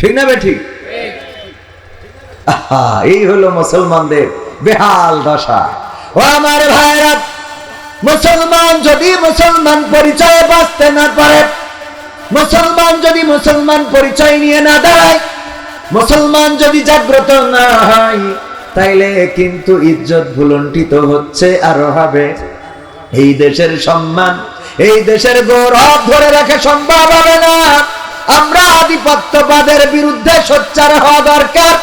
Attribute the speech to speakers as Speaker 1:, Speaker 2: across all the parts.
Speaker 1: ঠিক না বে ঠিক? আহা, এই হলো মুসলমানদের বেহাল দশা। ও আমার ভাইরা মুসলমান যদি মুসলমান পরিচয়ে বাঁচতে না পারে মুসলমান যদি মুসলমান পরিচয় নিয়ে না দাঁড়ায় মুসলমান যদি জাগ্রত না হয় তাইলে কিন্তু ইজ্জত ভুলন্টিত হচ্ছে আরও হবে। এই দেশের সম্মান এই দেশের গৌরব ধরে রাখা সম্ভব হবে না। আমরা আধিপত্যবাদের বিরুদ্ধে সোচ্চার হওয়া দরকার।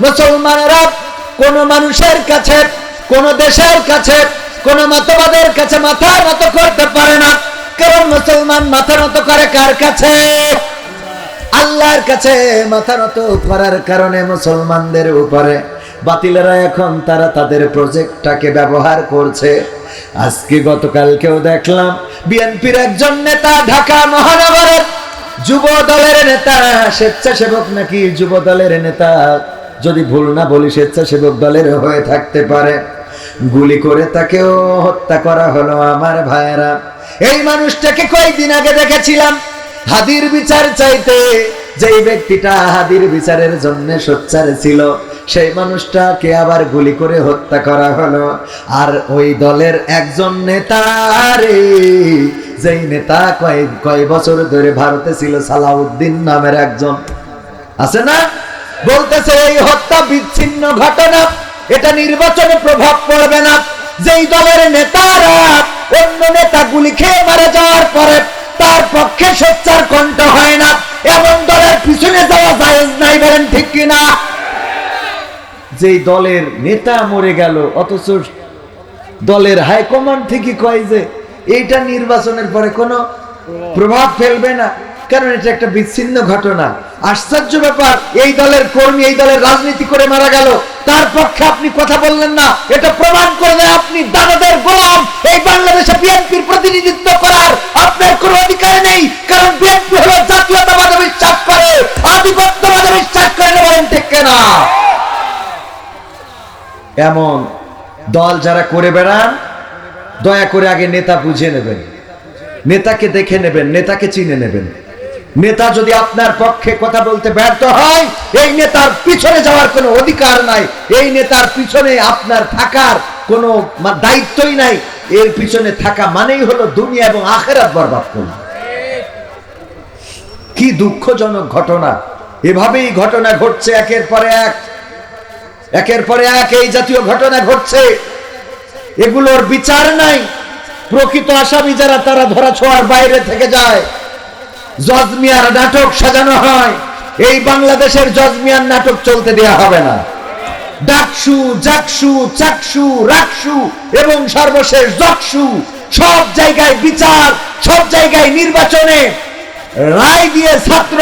Speaker 1: মুসলমানেরা কোন মানুষের কাছে, কোন দেশের কাছে, কোন মতবাদের কাছে মাথা নত করতে পারে না। কারণ মুসলমান মাথা নত করে কার কাছে? আল্লাহর কাছে মাথা নত করার কারণে মুসলমানদের উপরে। বাতিলেরা এখন তারা তাদের প্রজেক্টটাকে ব্যবহার করছে। আজকে গতকালকেও দেখলাম, বিএনপির একজন নেতা ঢাকা মহানগরের যুব দলের নেতা, স্বেচ্ছাসেবক নাকি যুব দলের নেতা? যদি ভুল না বলি, স্বেচ্ছাসেবক দলের হয়ে থাকতে পারে। গুলি করে তাকেও হত্যা করা হলো আমার ভাইয়েরা। এই মানুষটাকে কয়েকদিন আগে দেখেছিলাম। হাদির বিচার চাইতে যেই ব্যক্তিটা হাদির বিচারের জন্য সোচ্চার ছিল সেই মানুষটাকে আবার গুলি করে হত্যা করা হলো। আর ওই দলের একজন নেতা রে যেই নেতা কয়েক কয় বছর ধরে ভারতে ছিল, সালাউদ্দিন নামের একজন। আছে না? বলতেছে, এই হত্যা বিচ্ছিন্ন ঘটনা, এটা নির্বাচনে প্রভাব পড়বে না। যেই দলের নেতারা অন্য নেতা গুলি খেয়ে মারা যাওয়ার পরে তার পক্ষে সোচ্চার কণ্ঠ হয় না। এমন দলের পিছনে যাওয়া জায়েজ নাই বলেন ঠিক কিনা? যেই দলের নেতা মরে গেল, অথচ দলের হাইকমান্ড থেকে কয় যে, এইটা নির্বাচনের পরে কোনো প্রভাব ফেলবে না। কারণ এটা একটা বিচ্ছিন্ন ঘটনা। আশ্চর্য ব্যাপার, এই দলের কর্মী, এই দলের রাজনীতি করে মারা গেল। তার পক্ষে আপনি কথা বললেন না। এটা প্রমাণ করে দেয় আপনি দাদাদের গোলাম। এই বাংলাদেশে বিএনপির প্রতিনিধিত্ব করার আপনার কোনো অধিকার নেই। কারণ বিএনপি হলো জাতীয়তাবাদে বিশ্বাস করে। আধিপত্যবাদে বিশ্বাস করে বলেন ঠিক না এমন দল যারা করে বেড়ান, দয়া করে আগে নেতা বুঝে নেবেন। নেতাকে দেখে নেবেন, নেতাকে চিনে নেবেন। নেতা যদি আপনার পক্ষে কথা বলতে ব্যর্থ হয়, এই নেতার পিছনে যাওয়ার কোনো অধিকার নাই। এই নেতার পিছনে আপনার থাকার কোনো দায়িত্বই নাই। এর পিছনে থাকা মানেই হলো দুনিয়া এবং আখেরাত বরবাদ করা। কি দুঃখজনক ঘটনা। এভাবেই ঘটনা ঘটছে একের পরে এক। একের পরে এক এই জাতীয় ঘটনা ঘটছে। এগুলোর বিচার নাই। প্রকৃত আসামি যারা, তারা ধরা ছোঁয়ার বাইরে থেকে যায়। জজমিয়ার নাটক সাজানো হয়। এই বাংলাদেশের জজমিয়ার নাটক চলতে দেয়া হবে না। ডাকসু, জাকসু, চাকসু, রাকসু এবং সর্বশেষ জকসু সব জায়গায় বিচার, সব জায়গায় নির্বাচনে রায় দিয়ে ছাত্র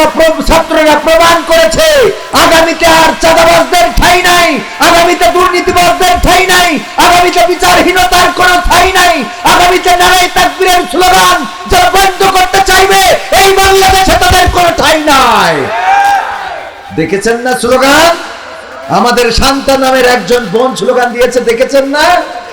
Speaker 1: ছাত্ররা প্রমাণ করেছে। আগামীতে আর চাঁদাবাজদের ঠাই নাই। আগামীতে দুর্নীতিবাজদের ঠাই নাই। আগামীতে বিচারহীনতার কোনো ঠাই নাই। আগামীতে নারাই তাকবীরের স্লোগান যারা বন্ধ করতে চাইবে, এই বাংলাদেশে তাদের কোনো ঠাই নাই। দেখেছেন না স্লোগান? আমাদের শান্তা নামের একজন বোন স্লোগান দিয়েছে, দেখেছেন না?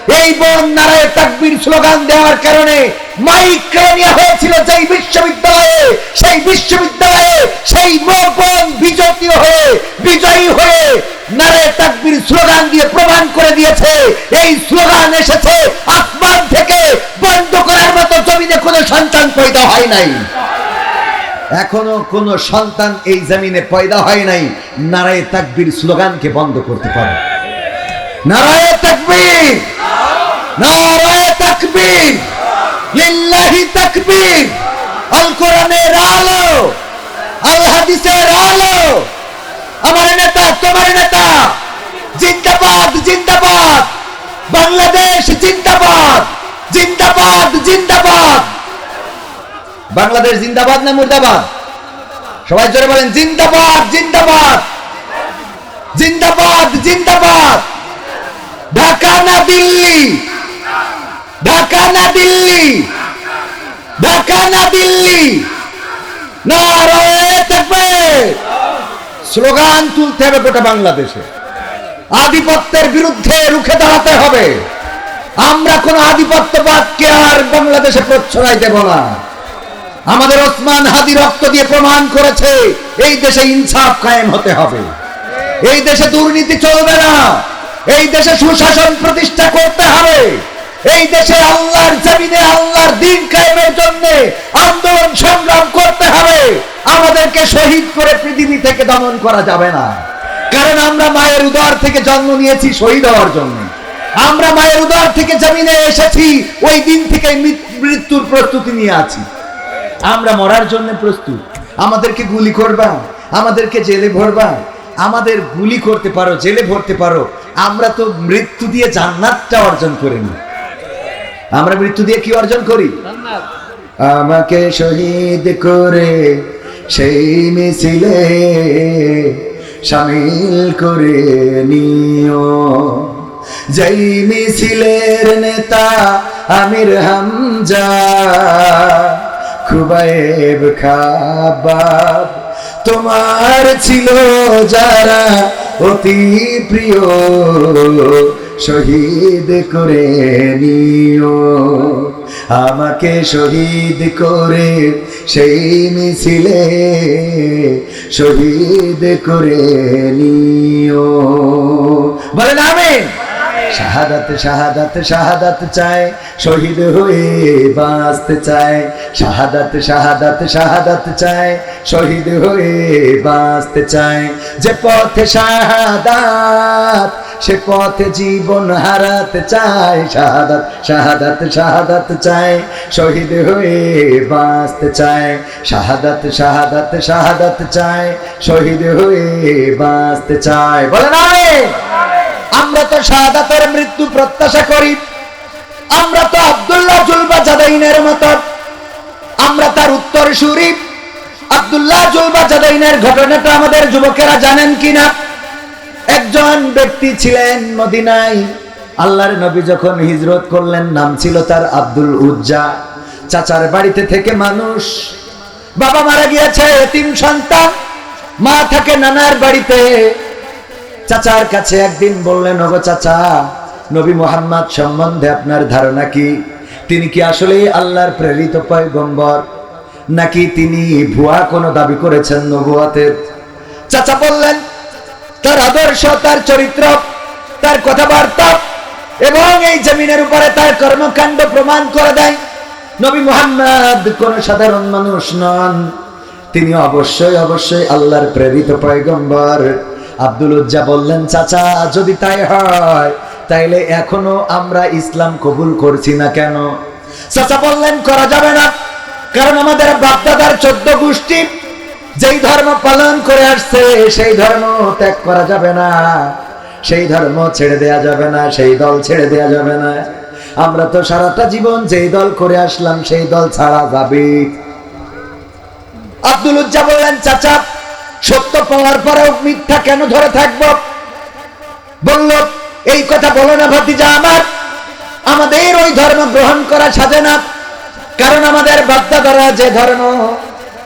Speaker 1: এই বোন নারায় তাকবীর স্লোগান দেওয়ার কারণে মাইক কেড়ে নেওয়া হয়েছিল যেই বিশ্ববিদ্যালয়ে, সেই বিশ্ববিদ্যালয়ে, সেই বোন বিজয়ী হয়ে বিজয়ী হয়ে নারায় তাকবীর স্লোগান দিয়ে প্রমাণ করে দিয়েছে। এই স্লোগান এসেছে আসমান থেকে বন্ধ করার মতো জমিনে কোনো সন্তান পয়দা হয় নাই। এখনও কোন সন্তান এই জমিনে পয়দা হয় নাই নারায় তাকবীর স্লোগানকে বন্ধ করতে পারে। নারায় তাকবীর! নেতা, তোমার নেতা জিন্দাবাদ। বাংলাদেশ জিন্দাবাদ জিন্দাবাদ জিন্দাবাদ। বাংলাদেশ জিন্দাবাদ না মুর্দাবাদ? সবাই জোরে বলেন, জিন্দাবাদ জিন্দাবাদ। জিন্দাবাদ জিন্দাবাদ। ঢাকা না দিল্লি? ঢাকা না দিল্লি? ঢাকা না দিল্লি? স্লোগান তুলতে হবে গোটা বাংলাদেশে। আধিপত্যের বিরুদ্ধে রুখে দাঁড়াতে হবে। আমরা কোন আধিপত্যবাদকে আর বাংলাদেশে প্রশ্রয় দেব না। আমাদের ওসমান হাদি রক্ত দিয়ে প্রমাণ করেছে, এই দেশে ইনসাফ কায়েম হতে হবে। এই দেশে দুর্নীতি চলবে না। এই দেশে সুশাসন প্রতিষ্ঠা করতে হবে। এই দেশে আল্লাহর জমিনে, আল্লাহর দিন কায়েমের জন্য আন্দোলন সংগ্রাম করতে হবে। আমাদেরকে শহীদ করে পৃথিবী থেকে দমন করা যাবে না। কারণ আমরা মায়ের উদর থেকে জন্ম নিয়েছি শহীদ হওয়ার জন্য। আমরা মায়ের উদর থেকে জমিনে এসেছি, ওই দিন থেকে মৃত্যুর প্রস্তুতি নিয়ে আছি। আমরা মরার জন্য প্রস্তুত। আমাদেরকে গুলি করবা, আমাদেরকে জেলে ভরবা। আমাদের গুলি করতে পারো, জেলে ভরতে পারো। আমরা তো মৃত্যু দিয়ে জান্নাতটা অর্জন করে নিই আমরা মৃত্যু দিয়ে কি অর্জন করি? আমাকে শহীদ করে সেই মিছিলে সামিল করে নিও। যেই মিছিলের নেতা আমির হামজা খুবাইব খাবাব, তোমার ছিল যারা অতি প্রিয়। শহীদ করে নিও। আমাকে শহীদ করে সেই মিছিলে শহীদ করে নিও। বলেন আমিন। শাহাদাত শাহাদাত শাহাদাত চায়, শহীদ হয়ে বাঁচতে চায়। শাহাদাত শাহাদাত শাহাদাত চায়, শহীদ হয়ে বাঁচতে চায়। যে পথে শাহাদাত সে পথে জীবন হারাতে চায়, শাহাদাত শাহাদাত শাহাদাত চায়, শহীদ হয়ে বাঁচতে চায়, শাহাদাত শাহাদাত শাহাদাত চায়, শহীদ হয়ে বাঁচতে চায়। বলেন আমিন। আমরা তো শাহাদাতের মৃত্যু প্রত্যাশা করি। আমরা তো আব্দুল্লাহ জুলবা জাদাইনের মতো। আমরা তার উত্তর সুরি আব্দুল্লাহ জুলবা জাদাইনের ঘটনাটা আমাদের যুবকেরা জানেন কিনা? একজন ব্যক্তি ছিলেন মদিনায়। আল্লাহর নবী যখন হিজরত করলেন, নাম ছিল তার আব্দুল উজ্জা। চাচার বাড়িতে থেকে মানুষ। বাবা মারা গিয়েছে, তিন সন্তান। মা থাকে নানার বাড়িতে। চাচার কাছে একদিন বললেন, ওগো চাচা, নবী মোহাম্মদ সম্বন্ধে আপনার ধারণা কি? তিনি কি আসলেই আল্লাহর প্রেরিত পয়গম্বর? নাকি তিনি ভুয়া কোনো দাবি করেছেন নবুয়াতের? চাচা বললেন তার আদর্শ, তার চরিত্র, তার কথাবার্তা এবং এই জমিনের উপরে তার কর্মকাণ্ড প্রমাণ করে দেয়। নবী মোহাম্মদ কোন সাধারণ মানুষ নন। তিনি অবশ্যই অবশ্যই আল্লাহর প্রেরিত পয়গম্বর। আব্দুল উজ্জা বললেন, চাচা, যদি তাই হয়, তাইলে এখনও আমরা ইসলাম কবুল করছি না কেন? চাচা বললেন, করা যাবে না। কারণ আমাদের বাপদাদার চোদ্দ গোষ্ঠী যেই ধর্ম পালন করে আসছে, সেই ধর্ম ত্যাগ করা যাবে না। সেই ধর্ম ছেড়ে দেয়া যাবে না, সেই দল ছেড়ে দেয়া যাবে না। আমরা তো সারাটা জীবন যেই দল করে আসলাম, সেই দল ছাড়া যাবে। আব্দুল উজ্জা বললেন, চাচা, সত্য পাওয়ার পরেও মিথ্যা কেন ধরে থাকব? বলল, এই কথা বলো না ভাতিজা আমার। আমাদের ওই ধর্ম গ্রহণ করা সাজে না। কারণ আমাদের বাপদাদারা যে ধর্ম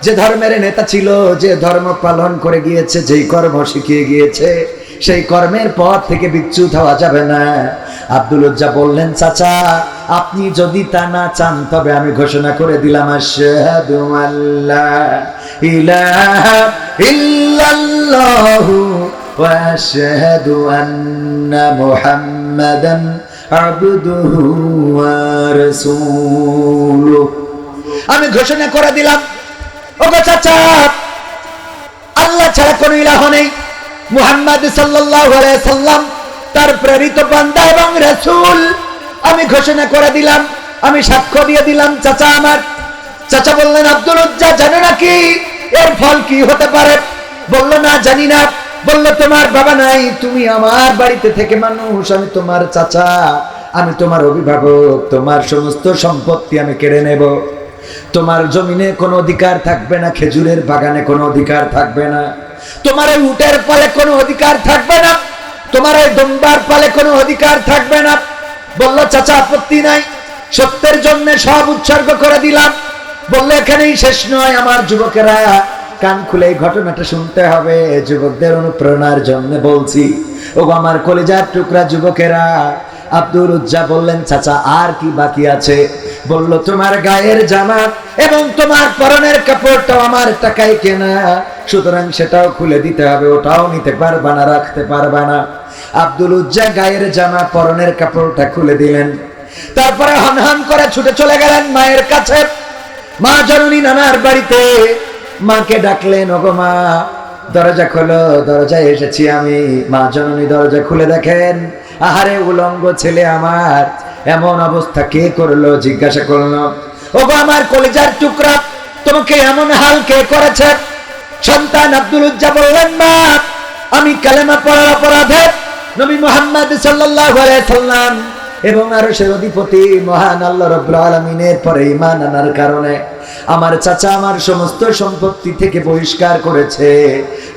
Speaker 1: যে ধর্মের নেতা ছিল, যে ধর্ম পালন করে গিয়েছে, যেই কর্ম শিখিয়ে গিয়েছে, সেই কর্মের পথ থেকে বিচ্যুত হওয়া যাবে না। আব্দুল উজ্জা বললেন, চাচা, আপনি যদি তা না চান, তবে আমি ঘোষণা করে দিলাম আমি ঘোষণা করে দিলাম আল্লাহ ছাড়া কোনো ইলাহ নেই। মুহাম্মদ সাল্লাম তার প্রেরিত বান্দা এবং রাসূল। আমি ঘোষণা করে দিলাম, আমি সাক্ষ্য দিয়ে দিলাম, চাচা আমার। চাচা বললেন, আব্দুল উজ্জা, জানে নাকি এর ফল কি হতে পারে? বলল, না, জানি না। বলল, তোমার বাবা নাই, তুমি আমার বাড়িতে থেকে মানুষ, আমি তোমার চাচা, আমি তোমার অভিভাবক, তোমার সমস্ত সম্পত্তি আমি কেড়ে নেব। তোমার জমিনে কোনো অধিকার থাকবে না, খেজুরের বাগানে কোনো অধিকার থাকবে না। তোমার এই উটের পালে কোনো অধিকার থাকবে না, তোমার এই দম্বার পালে কোনো অধিকার থাকবে না। বলল, চাচা, আপত্তি নাই, সত্যের জন্য সব উৎসর্গ করে দিলাম। বলল, এখানেই শেষ নয়, আমার যুবকেরা, কান খুলে এই ঘটনাটা শুনতে হবে। যুবকদের অনুপ্রেরণার জন্য বলছি ও আমার কলেজার টুকরা যুবকেরা, আব্দুল উজ্জা বললেন, চাচা, আর কি বাকি আছে বলল, তোমার গায়ের জামা এবং তোমার পরনের কাপড়টাও আমার টাকায় কেনা। সুতরাং সেটাও খুলে দিতে হবে, ওটাও নিতে পারবা না, রাখতে পারবা না। আব্দুল উজ্জা গায়ের জামা, পরনের কাপড়টা খুলে দিলেন। তারপরে হনহন করে ছুটে চলে গেলেন মায়ের কাছে। মা জননী নানার বাড়িতে। মাকে ডাকলেন, ওগো মা, দরজা খোলো, দরজায় এসেছি আমি। মা জননী দরজা খুলে দেখেন, আহারে, উলঙ্গ ছেলে আমার। এমন অবস্থা কে করল, জিজ্ঞাসা করল ও আমার কলেজার টুকরা, তোমাকে এমন হাল কে করেছে? সন্তান আব্দুল উজ্জা বললেন, মা, আমি কালেমা পড়ার অপরাধে নবী মোহাম্মদ সাল্লাহ সাল্লাম এবং আরশের অধিপতি মহান আল্লাহ রাব্বুল আলামিনের পরে ঈমান আনার কারণে আমার চাচা আমার সমস্ত সম্পত্তি থেকে বহিষ্কার করেছে।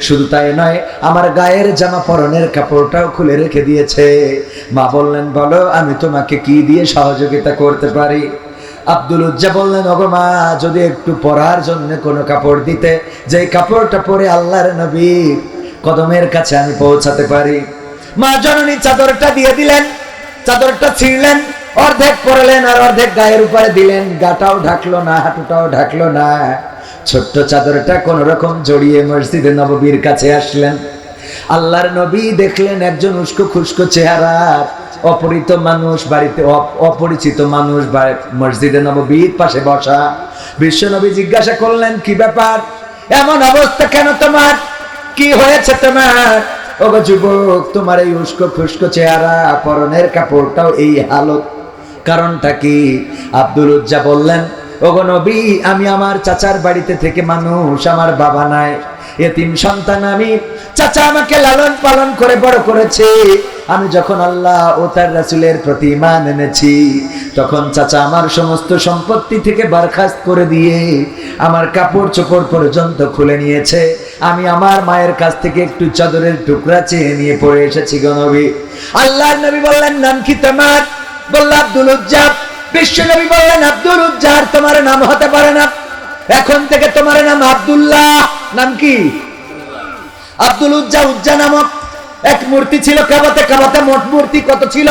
Speaker 1: শুধু তাই নয়, আমার গায়ের জামা পরনের কাপড়টাও খুলে রেখে দিয়েছে। মা বললেন, বলো, আমি তোমাকে কি দিয়ে সহযোগিতা করতে পারি? আব্দুল উজ্জা বললেন মা, যদি একটু পরার জন্য কোনো কাপড় দিতে যে কাপড়টা পরে আল্লাহর নবী, কদমের কাছে আমি পৌঁছাতে পারি। মা জননী চাদরটা দিয়ে দিলেন। চাদরটা ছিঁড়লেন, অর্ধেক পরলেন আর অর্ধেক গায়ের উপরে দিলেন। গাটাও ঢাকলো না, হাঁটুটাও ঢাকলো না। ছোট্ট চাদরটা কোন রকম জড়িয়ে মসজিদে নববীর কাছে আসলেন। আল্লাহর নবী দেখলেন একজন উস্কো খুস্কো চেহারা অপরিচিত মানুষ বাড়িতে, অপ- অপরিচিত মানুষ মসজিদে নববীর পাশে বসা। বিশ্ব নবী জিজ্ঞাসা করলেন, কি ব্যাপার? এমন অবস্থা কেন তোমার? কি হয়েছে তোমার? ওগো যুবক, তোমার এই উস্কো খুস্কো চেহারা, পরনের কাপড়টাও এই হালত। কারণটা কি? আব্দুল উজ্জা বললেন, ওগো নবী, আমি আমার চাচার বাড়িতে থেকে মানুষ, আমার বাবা নাই, এতিম সন্তান আমি। চাচা আমাকে লালন পালন করে বড় করেছে। আমি যখন আল্লাহ ও তার রাসুলের প্রতি ইমান এনেছি, তখন চাচা আমার সমস্ত সম্পত্তি থেকে বরখাস্ত করে দিয়ে আমার কাপড় চোপড় পর্যন্ত খুলে নিয়েছে। আমি আমার মায়ের কাছ থেকে একটু চাদরের টুকরা চেয়ে নিয়ে পড়ে এসেছি গো নবী। আল্লাহর নবী বললেন, নাম কি তোমার? বলল, আব্দুল উজ্জাব। বিশ্ব নবী বললেন, আব্দুল উজ্জার তোমার নাম হতে পারে না। এখন থেকে তোমার নাম আব্দুল্লাহ। নাম কি? আব্দুল উজ্জা উজ্জা নামক এক মূর্তি ছিল কাবাতে। কাবাতে মোট মূর্তি কত ছিল?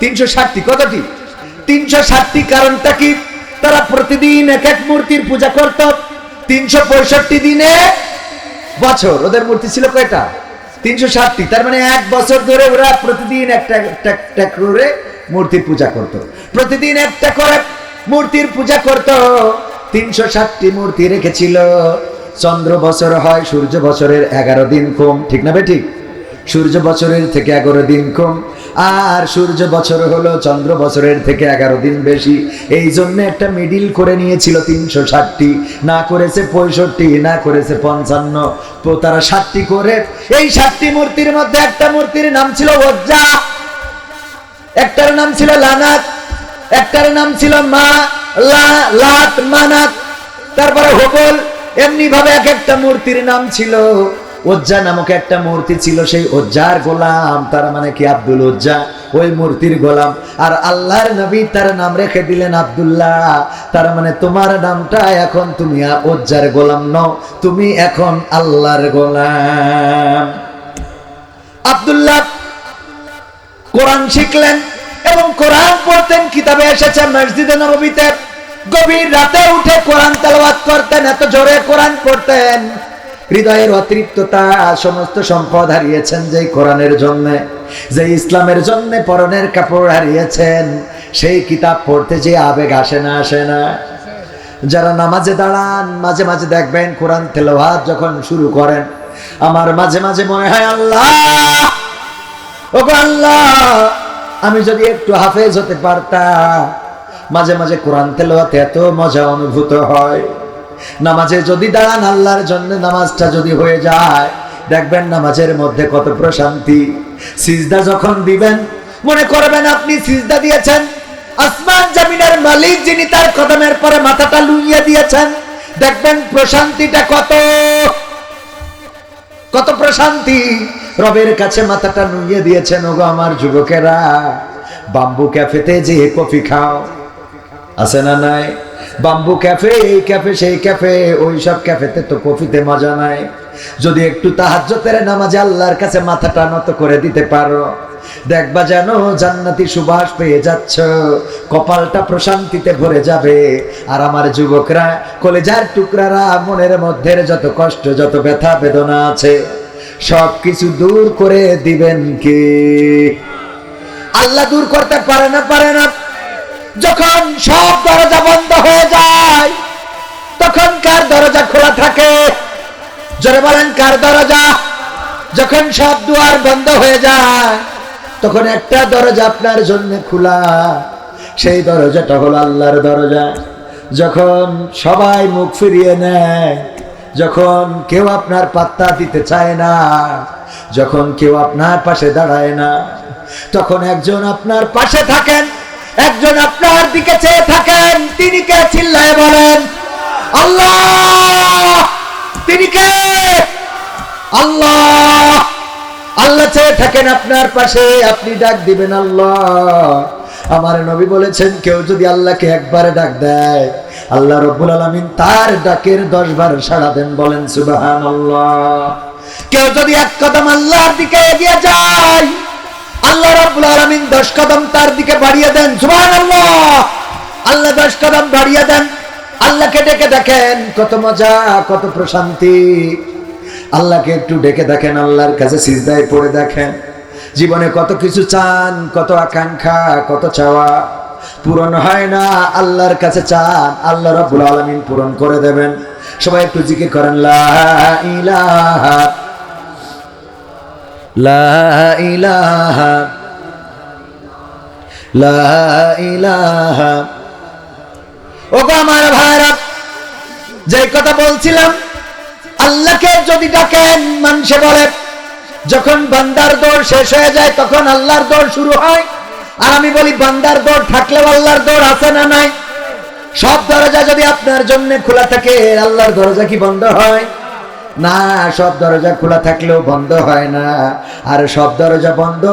Speaker 1: তিনশো ষাটটি। কতটি তিনশো ষাটটি। কারণটা কি? তারা প্রতিদিন এক এক মূর্তির পূজা করত। তিনশো পঁয়ষট্টি দিনে বছর, ওদের মূর্তি ছিল কয়টা? তিনশো ষাটটি। তার মানে এক বছর ধরে ওরা প্রতিদিন একটা একটা করে মূর্তির পূজা করত। প্রতিদিন একটা করে মূর্তির পূজা করত। তিনশো ষাটটি মূর্তি রেখেছিল। চন্দ্র বছর হয়, সূর্য বছরের এগারো দিন কম। ঠিক না বে ঠিক? সূর্য বছরের থেকে এগারো দিন কম। আর সূর্য বছর হলো, চন্দ্র বছরের থেকে এগারো দিন বেশি। এই জন্য একটা মিডিল করে নিয়েছিল তিনশো ষাটটি। না করেছে পঁয়ষট্টি, না করেছে পঞ্চান্ন। তো তারা ষাটটি করে, এই ষাটটি মূর্তির মধ্যে একটা মূর্তির নাম ছিল ওজ্জা। একটার নাম ছিল লানাত, একটার নাম ছিল মা, লা, লাত, মানাত। তারপরে হোবল এমনি ভাবে এক একটা মূর্তির নাম ছিল ওজ্জা নামক একটা মূর্তি ছিল, সেই ওজ্জার গোলাম, তার মানে কি আব্দুল ওজ্জা? ওই মূর্তির গোলাম। আর আল্লাহর নবী তার নাম রেখে দিলেন আব্দুল্লাহ। তার মানে তোমার নামটা এখন তুমি ওজ্জার গোলাম নও, তুমি এখন আল্লাহর গোলাম। আব্দুল্লাহ কোরআন শিখলেন এবং কোরআন পড়তেন, কিতাবে এসেছে মসজিদে নববীতে। গভীর রাতে উঠে কোরআন তেলাওয়াত করতেন, এত জোরে কোরআন পড়তেন। হৃদয়ের অতৃপ্ততা সমস্ত সম্পদ হারিয়েছেন যে কোরআনের জন্য যে ইসলামের জন্য পরনের কাপড় হারিয়েছেন, সেই কিতাব পড়তে যে আবেগ আসে না আসে না। যারা নামাজে দাঁড়ান, মাঝে মাঝে দেখবেন কোরআন তেলাওয়াত যখন শুরু করেন, আমার মাঝে মাঝে মনে হয়, আল্লাহ! ও আল্লাহ! আমি যদি একটু হাফেজ হতে পারতাম। মাঝে মাঝে কোরআন তেলাওয়াতে এত মজা অনুভূত হয়। নামাজে যদি দাঁড়ান আল্লাহর জন্য, নামাজটা যদি হয়ে যায়, দেখবেন নামাজের মধ্যে কত প্রশান্তি। সিজদা যখন দিবেন, মনে করবেন আপনি সিজদা দিয়েছেন। আসমান জামিনের মালিক যিনি তার কদমের পরে মাথাটা লুইয়ে দিয়েছেন, দেখবেন প্রশান্তিটা কত। কত প্রশান্তি। রবের কাছে মাথাটা নুইয়ে দিয়েছেন, ওগো আমার যুবকেরা, বাম্বু ক্যাফেতে যে কফি খাও। আছে না নাই? বাম্বু ক্যাফে, এই ক্যাফে, সেই ক্যাফে, ওই সব ক্যাফেতে তো কফিতে মজা নাই। যদি একটু তাহাজ্জতের নামাজে আল্লাহর কাছে মাথাটা নত করে দিতে পারো। দেখবা যেন জান্নাতি সুবাস পেয়ে যাচ্ছ, কপালটা প্রশান্তিতে ভরে যাবে। আর আমার যুবকরা, কলেজার টুকরারা, মনের মধ্যে যত কষ্ট, যত ব্যথা, বেদনা আছে সব কিছু দূর করে দিবেন কে? আল্লাহ দূর করতে পারে না পারে না। যখন সব দরজা বন্ধ হয়ে যায় তখন কার দরজা খোলা থাকে। জোরে বলেন, কার দরজা? যখন সব দুয়ার বন্ধ হয়ে যায়, তখন একটা দরজা আপনার জন্য খোলা। সেই দরজাটা হলো আল্লাহর দরজা। যখন সবাই মুখ ফিরিয়ে নেয়, যখন কেউ আপনার পাত্তা দিতে চায় না, যখন কেউ আপনার পাশে দাঁড়ায় না, তখন একজন আপনার পাশে থাকেন। একজন আপনার দিকে চেয়ে থাকেন, তিনি কে চিল্লায় বলেন? আল্লাহ! তিনি কে? আল্লাহ! আল্লাহ চেয়ে থাকেন আপনার পাশে, আপনি ডাক দিবেন আল্লাহ। আমার নবী বলেছেন, কেউ যদি আল্লাহকে একবার ডাক দেয়, আল্লাহ রব্বুল আলমিন তার ডাকের দশ বার সাড়া দেন, বলেন সুবাহান কেউ যদি এক কদম আল্লাহর দিকে এগিয়ে যায় আল্লাহ রব্বুল আলমিন দশ কদম তার দিকে বাড়িয়ে দেন সুবাহান আল্লাহ দশ কদম বাড়িয়ে দেন। আল্লাহকে ডেকে দেখেন, কত মজা, কত প্রশান্তি। আল্লাহকে একটু ডেকে দেখেন, আল্লাহর কাছে সিজদায় পড়ে দেখেন। জীবনে কত কিছু চান, কত আকাঙ্ক্ষা, কত চাওয়া। পূরণ হয় না, আল্লাহর কাছে চান, আল্লাহ রাব্বুল আলামিন পূরণ করে দেবেন। সবাই একটু জিকির করেন, লা ইলাহা আমার ভাইরা যে কথা বলছিলাম, আল্লাহকে যদি ডাকেন, মানুষে বলে, যখন বান্দার দৌড় শেষ হয়ে যায়, তখন আল্লাহর দৌড় শুরু হয়। আর আমি বলি, বান্দার দৌড় থাকলেও আল্লাহর দৌড় আছে না নাই? সব দরজা যদি আপনার জন্য খোলা থাকে, আল্লাহর দরজা কি বন্ধ হয়? না সব দরজা খোলা থাকলেও বন্ধ হয় না। আর সব দরজা বন্ধ